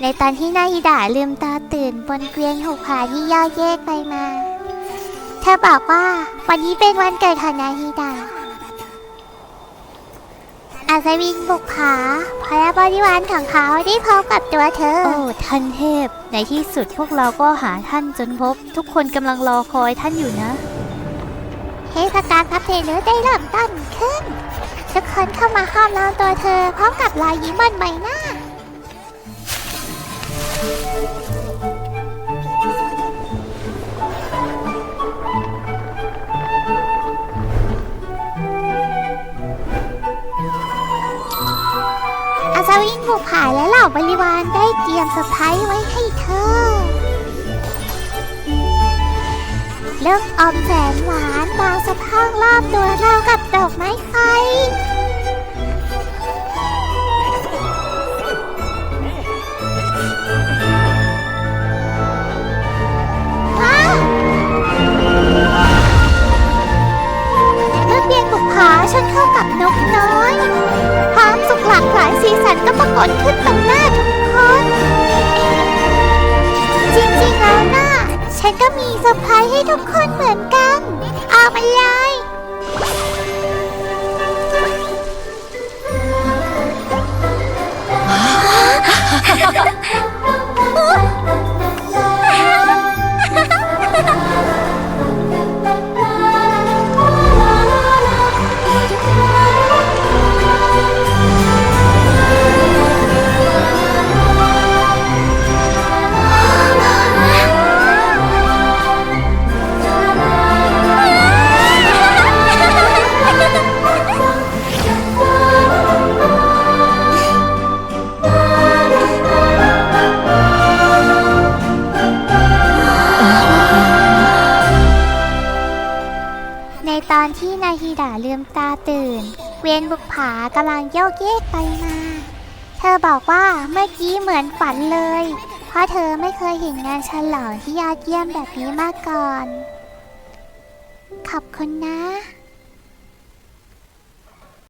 ในตอนที่นาฮิดาลืมตาตื่นบนเกวียนหุบผาที่ย่อแยกไปมา เธอบอกว่าวันนี้เป็นวันเกิดของนาฮิดา อาซาวินบุกผาเพราะบริวารของเขาได้พบกับตัวเธอ โอ้ท่านเทพ ในที่สุดพวกเราก็หาท่านจนพบ ทุกคนกำลังรอคอยท่านอยู่นะ เทศกาลพับเพลได้เริ่มต้นขึ้น ทุกคนเข้ามาห้อมล้อมตัวเธอพร้อมกับรอยยิ้มบนใบหน้าอา ซาวินบุกผาและเหล่าบริวารได้เตรียมเซอร์ไพรส์ไว้ให้เธอ เลิกออมแสนหวานบางสะพรั่งรอบตัวเรา กดขึ้นตรงหน้าทุกคน จริงๆแล้วนะฉันก็มีเซอร์ไพรส์ให้ทุกคนเหมือนกัน เอามาเลย ตอนที่นาฮิดาลืมตาตื่น เวียนบุกผากำลังโยกเยกไปมา เธอบอกว่าเมื่อกี้เหมือนฝันเลย เพราะเธอไม่เคยเห็นงานฉลองที่ยอดเยี่ยมแบบนี้มาก่อน ขอบคุณนะ